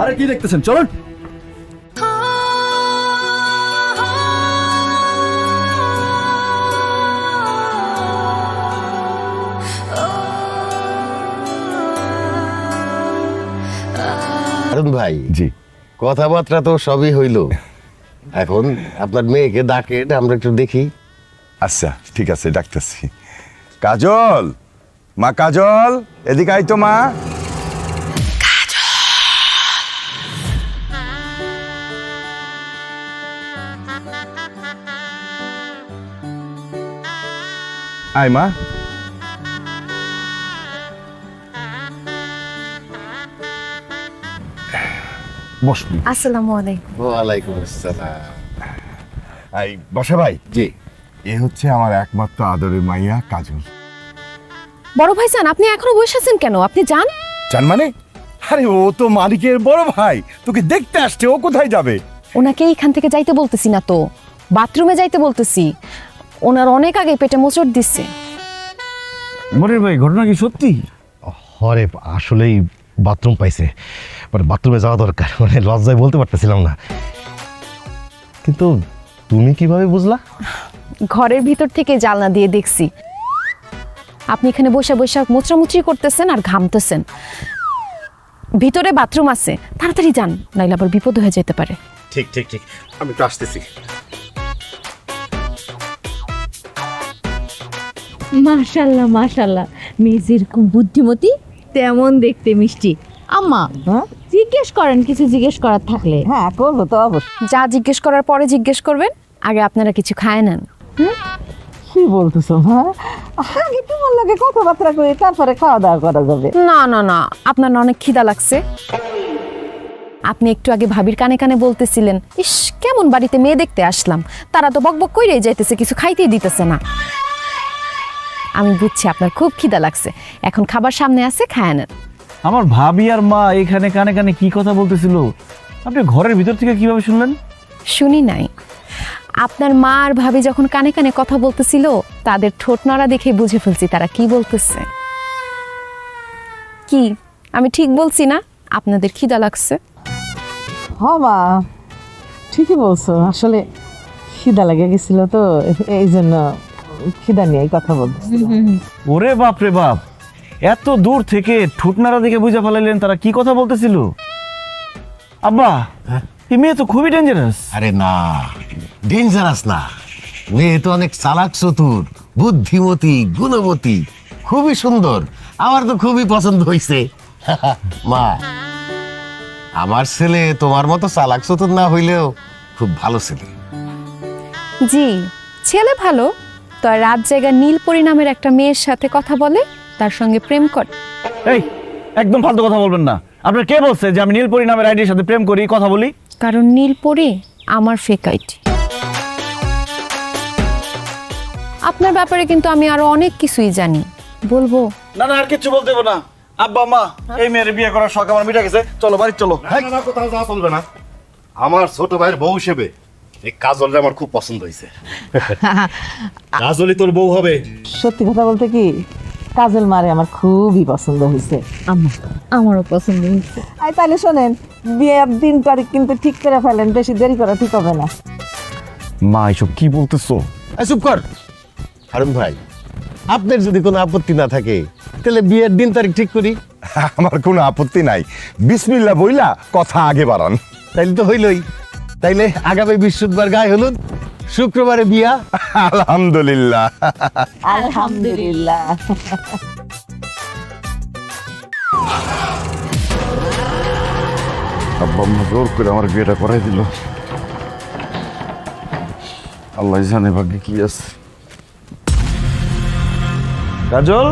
আরে কি দেখতেছেন? চলুন। হারুন ভাই জি। কথাবার্তা তো সবই হইল। এখন আপনার মেয়েকে ডাকে আমরা একটু দেখি। আচ্ছা ঠিক আছে ডাকতেছি। কাজল! মা কাজল! এদিকে আই তো মা। আয় মা বসবি। আসসালামু আলাইকুম। ওয়ালাইকুম আসসালাম। আই বসে ভাই? জি। এ হচ্ছে আমার একমাত্র আদরের মাইয়া কাজল। বড় ভাইজান আপনি এখনও বসে আছেন কেন? আপনি যান। জান মানে? আরে ও তো মালিকের বড় ভাই। তোকে দেখতে আসছে ও কোথায় যাবে? ওনাকে এইখান থেকে যাইতে বলতেছি না তো। বাথরুমে যাইতে বলতেছি। ওনার অনেক আগে পেটে মোচড় দিচ্ছে মনির ভাই ঘটনা কি সত্যি? হরে আসলেই বাথরুম পাইছে। মানে বাথরুমে যাওয়া দরকার মানে লজ্জায় বলতে পারতেছিলাম না। কিন্তু তুমি কীভাবে বুঝলা? ঘরের ভিতর থেকে জালনা দিয়ে দেখছি। আপনি এখানে বসে বসে মোচড়ামুচড়ি করতেছেন আর ঘামতেছেন। ভিতরে বাথরুম আছে তাড়াতাড়ি যান নাইলে আবার বিপদ হয়ে যেতে পারে। ঠিক ঠিক ঠিক। আমি তো আসতেছি। মাশাল্লাহ মাশাল্লাহ। মেয়ে যেরকম বুদ্ধিমতী তেমন দেখতে মিষ্টি। আম্মা জিজ্ঞেস করেন কিছু জিজ্ঞেস করার থাকলে। হ্যাঁ করব তো অবশ্যই। যা জিজ্ঞেস করার পরে জিজ্ঞেস করবেন আগে আপনারা কিছু খায় নেন। কি বলতেছো মা আগে তোমার লাগে কথাবার্তা কই তারপরে খাওয়া দাওয়া করা যাবে। না না না আপনার অনেক খিদা লাগছে। আপনি একটু আগে ভাবির কানে কানে বলতেছিলেন ইস কেমন বাড়িতে মেয়ে দেখতে আসলাম। তারা তো বকবক কইরেই যাইতেছে কিছু খাইতেই দিতেছে না। আমি বুঝছি আপনার খুব খিদা লাগছে। এখন খাবার সামনে আছে খায় নেন। আমার ভাবি আর মা এখানে কানে কানে কি কথা বলতেছিল? আপনি ঘরের ভিতর থেকে কীভাবে শুনলেন? শুনি নাই। আপনার মা আর ভাবি যখন কানে কানে কথা বলতেছিল তাদের ঠোঁট নড়া দেখে বুঝে ফেলছি তারা কি বলতেছে। কি? আমি ঠিক বলছি না? আপনাদের খিদা লাগছে? হ মা ঠিকই বলছো। আসলে খিদা লেগে গেছিল তো এই জন্য খিদা নিয়ে কথা বলতেছি ওরে বাপ রে বাপ এত দূর থেকে ঠুটনারা দেখে বুঝে ফেলাইলেন তারা কি কথা বলতেছিল? আব্বা এই মেয়ে তো খুবই ডেঞ্জারাস আরে না ডেঞ্জারাস না। মেয়ে তো অনেক চালাক চতুর বুদ্ধিমতী গুণবতী খুবই সুন্দর। আমার তো খুবই পছন্দ হয়েছে মা আমার ছেলে তোমার মতো চালাক চতুর না হইলেও খুব ভালো ছেলে। জি ছেলে ভালো তো আর রাত জায়গা নীলপরি নামের একটা মেয়ের সাথে কথা বলে তার সঙ্গে প্রেম করে। এই একদম ফালতু কথা বলবেন না। আপনার কে বলছে যে আমি নীলপরি নামের আইডির সাথে প্রেম করি কথা বলি? কারণ নীলপরি আমার ফেক আইডি আপনার ব্যাপারে কিন্তু আমি আরও অনেক কিছুই জানি। বলব? না না আর কিছু বলতে দেবো না। আব্বা মা এই মেয়ের বিয়ে করার শখ আমার মিটা গেছে। চলো বাড়ি চলো। না না কোথাও যাওয়া চলবে না। আমার ছোট ভাইয়ের বউ হিসেবে এই কাজলটা আমার খুব পছন্দ হয়েছে কাজলই তোর বউ হবে। সত্যি কথা বলতে কি কাজল মারে আমার খুবই পছন্দ হয়েছে আম্মা আমারও পছন্দ হয়েছে আই তাহলে শোনেন বিয়ের দিন তারিখ কিন্তু ঠিক করে ফেলেন বেশি দেরি করা ঠিক হবে না। মা এসব কি বলতেছো? চুপ কর। হারুন ভাই আপনার যদি কোনো আপত্তি না থাকে তাহলে বিয়ের দিন তারিখ ঠিক করি। আমার কোনো আপত্তি নাই। বিসমিল্লা বইলা কথা আগে বাড়ান। তাইলে তো হইলই। তাইলে আগামী বৃহস্পতিবার গায়ে হলুন শুক্রবারে বিয়া। আলহামদুলিল্লাহ। আলহামদুলিল্লাহ। আব্বা জোর করে আমার বিয়েটা করাই দিল। আল্লাহ জানে ভাগ্যে কি আছে। কাজল?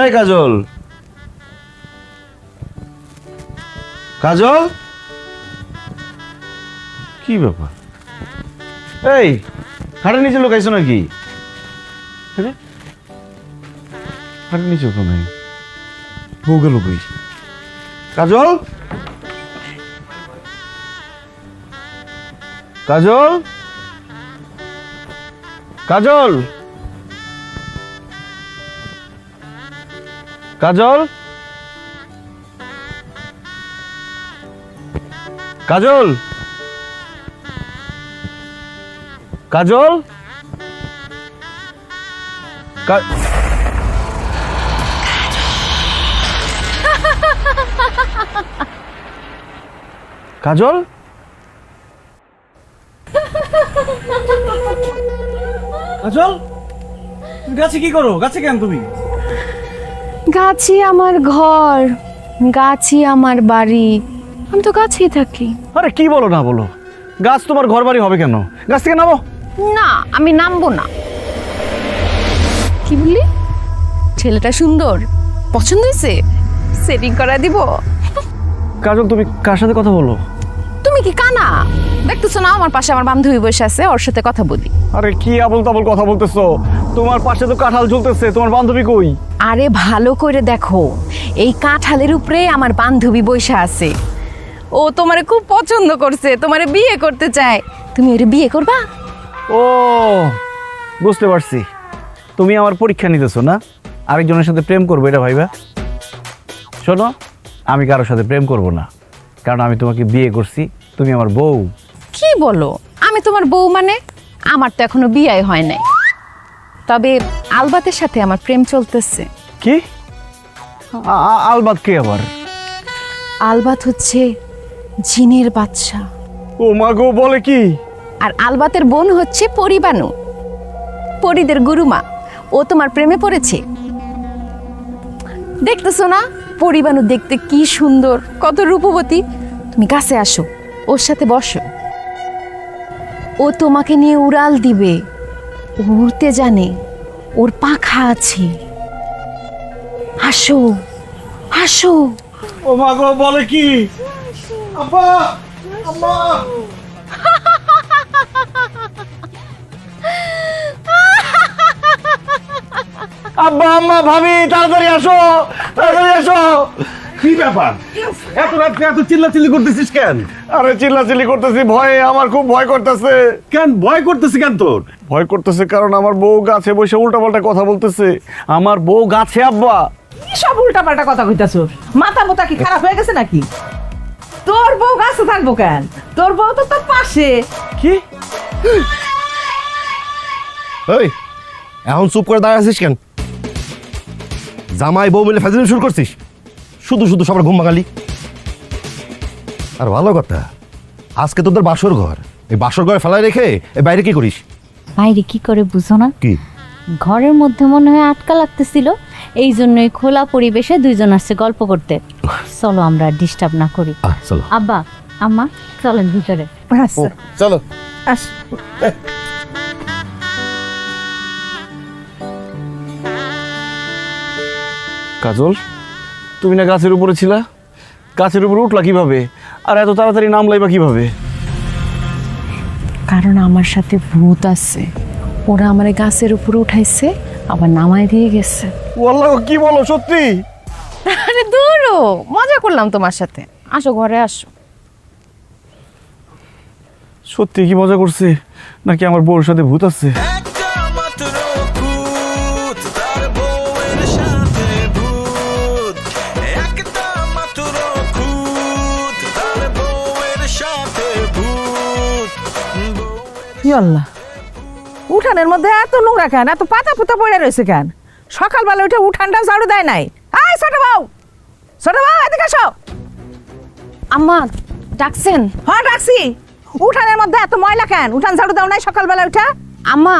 এই কাজল। কাজল? কি ব্যাপার? এই খাটের নিচে লুকাইছো নাকি? খাটের নিচে তো নাই বউ গেল কই? কাজল? কাজল? কাজল? কাজল? কাজল? কাজল? কাজল? কাজল? গাছে কি করো? গাছে কেন তুমি? গাছই আমার ঘর গাছই আমার বাড়ি। আমি তো গাছেই থাকি। আরে কি বলো না বলো? গাছ তোমার ঘর বাড়ি হবে কেন? গাছ থেকে নামো। না আমি নামবো না। কি বললি? ছেলেটা সুন্দর। পছন্দ হয়েছে? সেটিং করা দিব। কাজল তুমি কার সাথে কথা বলো? তুমি কি কানা? দেখতেছো না আমার পাশে আমার বান্ধবী বসে আছে ওর সাথে কথা বলি। আরে কি আবল তাবল কথা বলতেছো? তোমার পাশে তো কাঁঠাল ঝুলতেছে তোমার বান্ধবী কই? আরে ভালো করে দেখো এই কাঁঠালের উপরে আমার বান্ধবী বসে আছে। ও তোমারে খুব পছন্দ করছে তোমারে বিয়ে করতে চায়। তুমি ওরে বিয়ে করবা? ও বুঝতে পারছি। তুমি আমার পরীক্ষা নিতেছো না? আরেকজনের সাথে প্রেম করব এটা ভাইবা? শোনো আমি কারোর সাথে প্রেম করব না। কারণ আমি তোমাকে বিয়ে করছি তুমি আমার বউ। কি বলো? আমি তোমার বউ মানে? আমার তো এখনও বিয়ে হয় নাই। তবে আলবাতের সাথে আমার প্রেম চলতেছে। কি? আলবাত কে আবার? আলবাত হচ্ছে জিনের বাচ্চা ও মা গো বলে কি? আর আলবাতের বোন হচ্ছে পরিবানু। পরিদের গুরুমা। ও তোমার প্রেমে পড়েছে? দেখতেছো না? পরিবানু দেখতে কি সুন্দর, কত রূপবতী। তুমি কাছে আসো, ওর সাথে বসো। ও তোমাকে নিয়ে উড়াল দিবে। উড়তে জানে, ওর পাখা আছে। আসো আসো। ও মা গো, বলে কি? আব্বা আম্মা আব্বা আম্মা ভাবি তাড়াতাড়ি আসো তাড়াতাড়ি আসো। কি ব্যাপার? এত রাত্রে এত চিল্লাচিল্লি করতেছিস কেন? আরে চিল্লাচিল্লি করতেছি ভয়ে আমার খুব ভয় করতেছে। কেন ভয় করতেছি কেন তোর? ভয় করতেছে কারণ আমার বউ গাছে বসে উল্টাপাল্টা কথা বলতেছে। আমার বউ গাছে আব্বা। কি সব উল্টাপাল্টা কথা কইতাছো? মাথা মোতা কি খারাপ হয়ে গেছে নাকি? তোর বউ গাছে থাকব কেন? তোর বউ তো তোর পাশে। কি? এই এখন চুপ করে দাঁড়িয়ে আছিস কেন? জামাই বউ মিলে ফেজিল শুরু করছিস? শুধু শুধু সবার ঘুম ভাঙালি। আর ভালো কথা আজকে তোদের বাসর ঘর। এই বাসর ঘরে ফেলায় রেখে এই বাইরে কি করিস? বাইরে কি করে বুঝো না? কি? ঘরের মধ্যে মনে হয় আটকা লাগতেছিল এই জন্যই খোলা পরিবেশে দুইজন আসছে গল্প করতে। চলো আমরা ডিস্টার্ব না করি। চলো। আব্বা আম্মা চলেন ভিতরে। আচ্ছা। চলো। আস। কাজল তুমি না গাছের উপরে ছিলা? গাছের উপরে উঠলা কীভাবে? আর এত তাড়াতাড়ি নামলাই বা কীভাবে? কারণ আমার সাথে ভূত আছে। ওরা আমার গাছের উপরে উঠাইছে আবার নামায় দিয়ে গেছে। ওয়াল্লাহ কি বলো সত্যি? আরে দূরও মজা করলাম তোমার সাথে। আসো ঘরে আসো। সত্যি কি মজা করছে? নাকি আমার বউর সাথে ভূত আছে? আল্লাহ উঠানের মধ্যে এত নোংরা কেন? এত পাতা পুতা পড়ে রয়েছে কেন? সকালবেলা উঠে উঠানটা ঝাড়ু দেয় নাই। আয় ছোট বউ! ছোট বউ এদিকে আসো আম্মা ডাকছেন? হ্যাঁ ডাকছি। উঠানের মধ্যে এত ময়লা কেন? উঠান ঝাড়ু দাও নাই সকালবেলা উঠা? আম্মা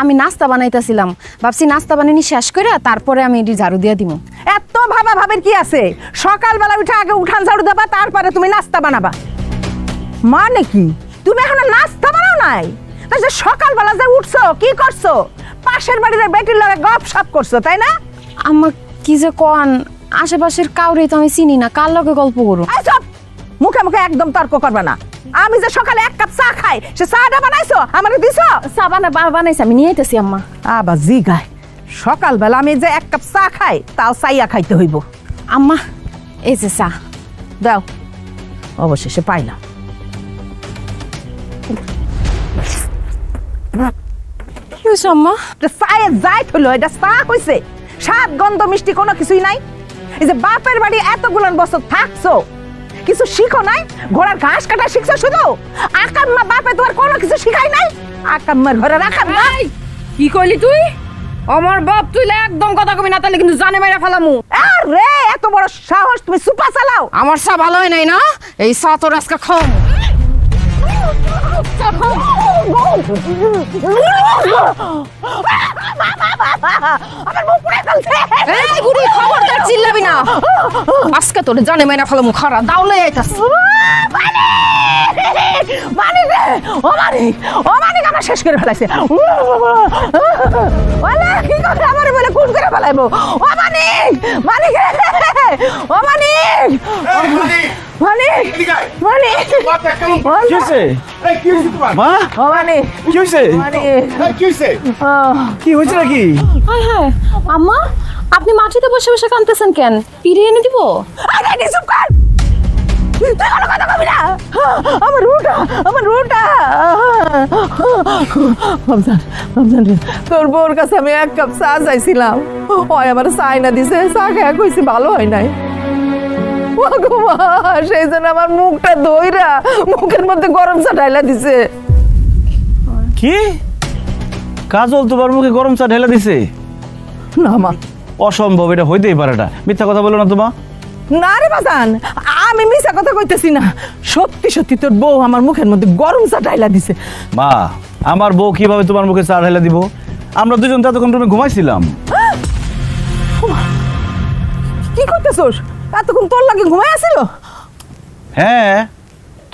আমি নাস্তা বানাইতেছিলাম। ভাবছি নাস্তা বানানি শেষ করে তারপরে আমি এটি ঝাড়ু দিয়ে দিব এত ভাবা ভাবের কি আছে? সকালবেলা উঠে আগে উঠান ঝাড়ু দেবা তারপরে তুমি নাস্তা বানাবা। মানে কি? তুমি এখনও নাস্তা বানাও নাই? তা যে সকালবেলা যে উঠছো কি করছ? পাশের বাড়িতে বেটির লগে গপ সপ করছ তাই না? আম্মা কি যে কন? আশেপাশের কাউরে তো আমি চিনি না কার লগে গল্প করু চুপ! মুখে মুখে একদম তর্ক করবে না। আমি যে সকালে এক কাপ চা খাই সে চাটা বানাইছো? আমারে দিছো? চা বানা বা- বানাইছি আমি নিয়ে আইতেছি আম্মা। আবার জি গায় সকালবেলা আমি যে এক কাপ চা খাই তাও চাইয়া খাইতে হইব। আম্মা এই যে চা। দাও। অবশেষে পাইলাম। কি হয়েছে আম্মা? এটা চায়ে যাই হলো এটা চা হইছে স্বাদ গন্ধ মিষ্টি কোনো কিছুই নাই। এই যে বাপের বাড়ি এতগুলো বছর থাকছো কিছু শিখো নাই? ঘোড়ার ঘাস কাটা শিখছো শুধু? আকাম্মা বাপে তোমার কোনো কিছু শিখাই নাই? আকাম্মার না কি কইলি তুই? আমার বাপ তুই একদম কথা কবি না তাহলে কিন্তু জানে মেরা ফেলামু। আরে এত বড় সাহস তুমি সুপা চালাও। আমার চা ভালো হয় নাই না? এই চা তোর আজকে খাও আমার মুখ পুড়ে ফেলছে এই বুড়ি খবরদার চিল্লাবি না। আজকে তোর জানে মেরা ফেলামু খারা। দাউলে আইতাস মানিক রে ও মানিক! ও মানিক! আমার শেষ করে ফেলাইছে ওলা কি করে আমার বলে খুন করে ফেলাইবো ও মানিক মানিক রে ও মানিক মানিক কি হয়েছে মা? ও কি হয়েছে মানিক ও। কি হয়েছে নাকি? হায় হায় আম্মা আপনি মাটিতে বসে বসে কাঁদতেছেন কেন? পিড়ে এনে দিব? আরে নি চুপ কর! তুই কোনো কথা কবি না! আমার রুটা আমার রুটা তোর বউর কাছে আমি এক কাপ চা চাইছিলাম। হয় আমার চাই না দিছে চা খেয়ে কইছি ভালো হয় নাই। মা, সেই জন্য আমার মুখটা দইরা মুখের মধ্যে গরম চা ঢাইলা দিছে। কি? কাজল তোমার মুখে গরম চা ঢেলে দিছে? না মা। অসম্ভব এটা হইতেই পারে না। মিথ্যা কথা বলো না তোমা। না রে বাজান আমি মিশা কথা কইতেছি না। সত্যি সত্যি তোর বউ আমার মুখের মধ্যে গরম চা ঢাইলা দিছে। মা আমার বউ কীভাবে তোমার মুখে চা ঢেলে দিব? আমরা দুজন তো এতক্ষণ রুমে ঘুমাইছিলাম। কি করতেছোস? এতক্ষণ তোর লাগে ঘুমাই আসিল হ্যাঁ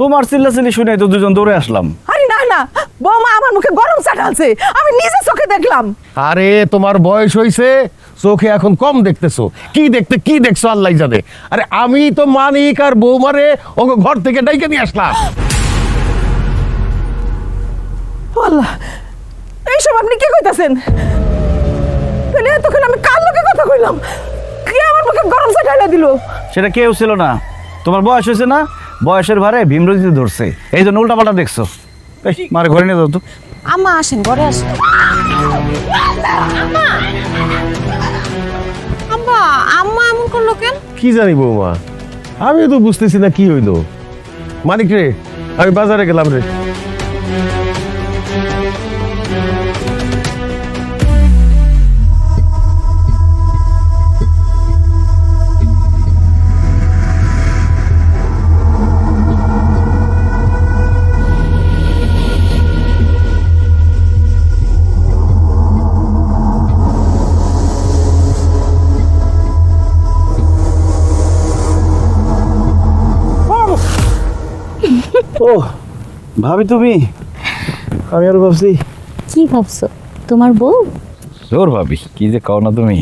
তোমার চিল্লাচিল্লি শুনে তো দুজন দৌড়ে আসলাম। আরে না না বৌমা আমার মুখে গরম চা ঢালছে আমি নিজে চোখে দেখলাম। আরে তোমার বয়স হইছে চোখে এখন কম দেখতেছো। কি দেখতে কি দেখছ আল্লাহ জানে। আরে আমি তো মানিক আর বৌমারে ওকে ঘর থেকে ডাইকে নিয়ে আসলাম। আল্লাহ এইসব আপনি কি কইতাছেন? তাহলে এতক্ষণ আমি কার লোকে কথা কইলাম? কে গরম চা ঢাইলা দিল। সেটা কেউ ছিল না। তোমার বয়স হয়েছে না? বয়সের ভারে ভীমরতিতে ধরছে। এই জন্য উল্টাপাল্টা দেখছ। মারে ঘরে নিয়ে যাও তো। আম্মা আসেন ঘরে আসেন। আম্মা! আম্মা এমন করল কেন? কি জানি বৌমা? আমি তো বুঝতেছি না কি হইল। মানিক রে আমি বাজারে গেলাম রে। ও ভাবি তুমি? আমি আর ভাবছি। কি ভাবছ? তোমার বউ? জোর ভাবি কি যে কও না তুমি?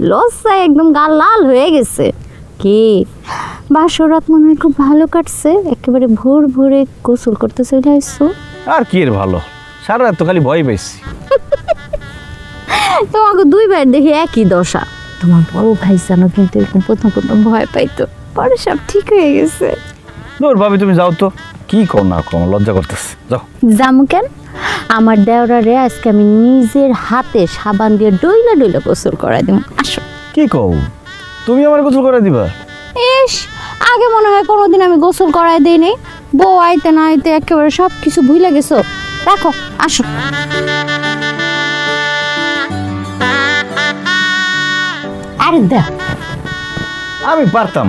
লজ্জায় একদম গাল লাল হয়ে গেছে। কি? বাসরাত মনে হয় খুব ভালো কাটছে একেবারে ভোর ভোরে গোসল করতে চলে আসছো। আর কি এর ভালো? সারা রাত তো খালি ভয় পাইছি। তোমাকে দুইবার দেখি একই দশা। তোমার বড় ভাই জানো কিন্তু এরকম প্রথম প্রথম ভয় পাইতো। পরে সব ঠিক হয়ে গেছে। জোর ভাবি তুমি যাও তো। কি কর না আমার লজ্জা করতেছে। যাও। জামু কেন? আমার দেওরা রে আজকে আমি নিজের হাতে সাবান দিয়ে ডইলা ডইলা গোসল করাই দিব আসো। কি কও? তুমি আমার গোসল করে দিবা? ইস আগে মনে হয় কোনোদিন আমি গোসল করাই দিইনি। বউ আইতে না আইতে একেবারে সব কিছু ভুলে গেছো। রাখো আসো। আরে দেখ। আমি পারতাম।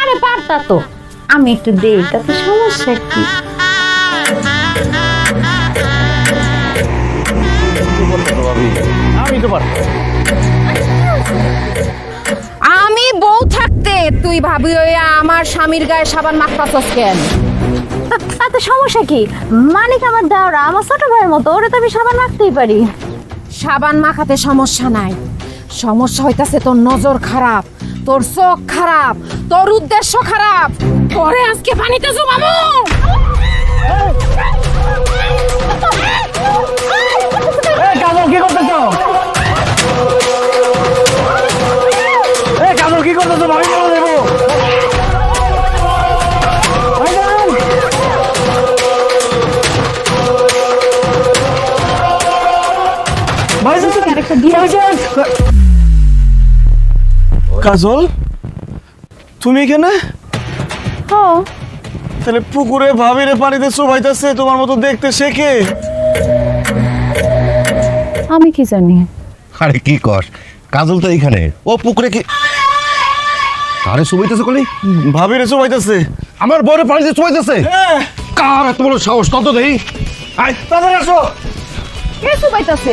আরে পারতা তো। আমি একটু দেই তাতে সমস্যা কি? আমি তো পারতাম আমি বউ থাকতে তুই ভাবি ওই আমার স্বামীর গায়ে সাবান মাখতাছস কেন? তাতে সমস্যা কি? মানিক আমার দেওরা আমার ছোট ভাইয়ের মতো ওরে তো আমি সাবান মাখতেই পারি। সাবান মাখাতে সমস্যা নাই। সমস্যা হইতাছে তোর নজর খারাপ। তোর চোখ খারাপ তোর উদ্দেশ্য খারাপ। পরে আজকে পানিতে জমাবো। কি করতেছো? কি করতেছো? ভাবি দেবো কাজল? তুমি এখানে? হ তাহলে পুকুরে ভাবিরে পানিতে চুবাইতেছে তোমার মতো দেখতে শেখে আমি কি জানি? আরে কি কর কাজল তো এইখানে ও পুকুরে কি কারে চুবাইতেছে কলি? ভাবিরে চুবাইতেছে। আমার বড় পানিতে চুবাইতেছে? হ্যাঁ। কার এত বড় সাহস? তত দেই। আয় তাড়াতাড়ি আসো। কে সুবাইতাছে